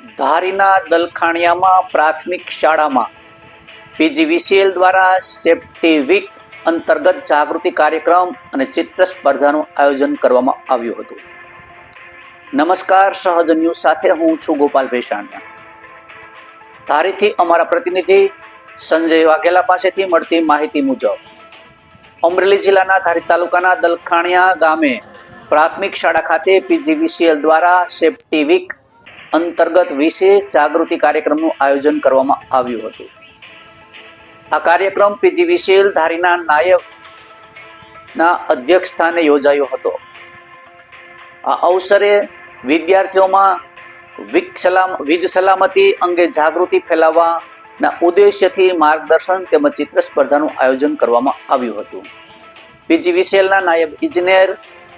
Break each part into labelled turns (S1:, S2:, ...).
S1: ધારીના દલખાણિયામાં પ્રાથમિક શાળામાં પીજીવીસીએલ દ્વારા સેફ્ટી વીક અંતર્ગત જાગૃતિ કાર્યક્રમ અને ચિત્ર સ્પર્ધાનું આયોજન કરવામાં આવ્યું હતું. નમસ્કાર, સહજ ન્યૂઝ સાથે હું છું ગોપાલ ભેસાણિયા. ધારીથી અમારા પ્રતિનિધિ સંજય વાઘેલા પાસેથી મળતી માહિતી મુજબ, અમરેલી જિલ્લાના ધારી તાલુકાના દલખાણિયા ગામે પ્રાથમિક શાળા ખાતે પીજીવીસીએલ દ્વારા સેફ્ટી વીક અંતર્ગત વિશેષ જાગૃતિ કાર્યક્રમનું આયોજન કરવામાં આવ્યું હતું. આ કાર્યક્રમ પીજીવીસીએલ ધારીના નાયકના અધ્યક્ષ સ્થાને યોજાયો હતો. આ અવસરે વિદ્યાર્થીઓમાં સલામ, વીજ સલામતી અંગે જાગૃતિ ફેલાવવાના ઉદ્દેશ્યથી માર્ગદર્શન તેમજ ચિત્ર સ્પર્ધાનું આયોજન કરવામાં આવ્યું હતું. પીજીવીસીએલના નાયબ ઇજનેર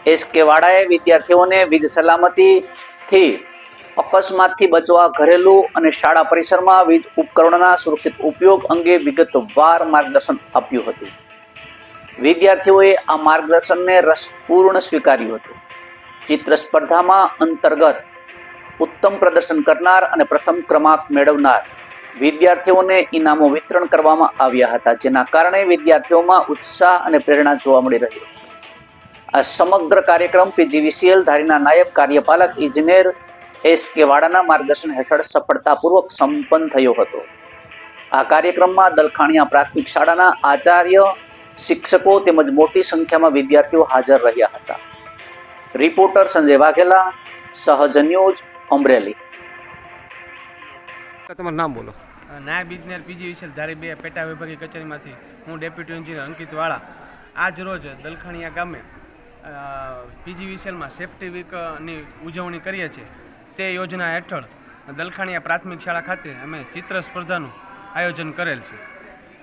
S1: એસ કે વાડાએ વિદ્યાર્થીઓને વીજ સલામતીથી અકસ્માતથી બચવા ઘરેલું અને શાળા પરિસરમાં વીજ ઉપકરણોના સુરક્ષિત ઉપયોગ અંગે વિગતવાર માર્ગદર્શન આપ્યું હતું. વિદ્યાર્થીઓએ આ માર્ગદર્શનને રસપૂર્ણ સ્વીકાર્યું હતું. ચિત્ર સ્પર્ધામાં અંતર્ગત ઉત્તમ પ્રદર્શન કરનાર અને પ્રથમ ક્રમાંક મેળવનાર વિદ્યાર્થીઓને ઇનામો વિતરણ કરવામાં આવ્યા હતા, જેના કારણે વિદ્યાર્થીઓમાં ઉત્સાહ અને પ્રેરણા જોવા મળી રહી. આ સમગ્ર કાર્યક્રમ પીજીવીસીએલ ધારીના નાયબ કાર્યપાલક ઇજનેર એસ કે વાડાના માર્ગદર્શન હેઠળ સફળતાપૂર્વક સંપન્ન થયો હતો. આ કાર્યક્રમમાં દલખાણિયા પ્રાથમિક શાળાના આચાર્ય શિક્ષકો તેમજ મોટી સંખ્યામાં વિદ્યાર્થીઓ હાજર રહ્યા હતા. રિપોર્ટર સંજય વાઘેલા સહજ ન્યૂઝ અમરેલી.
S2: તમારું નામ બોલો.
S3: નાયબ ઇજનેર પીજી વિશેલ ધારી બે પેટા વિભાગીય કચેરીમાંથી હું ડેપ્યુટી એન્જિનિયર અંકિત વાળા. આજ રોજ દલખાણીયા ગામે પીજી વિશેલમાં સેફ્ટી વીકની ઉજવણી કરીએ છીએ. તે યોજના હેઠળ દલખાણીયા પ્રાથમિક શાળા ખાતે અમે ચિત્ર સ્પર્ધાનું આયોજન કરેલ છે.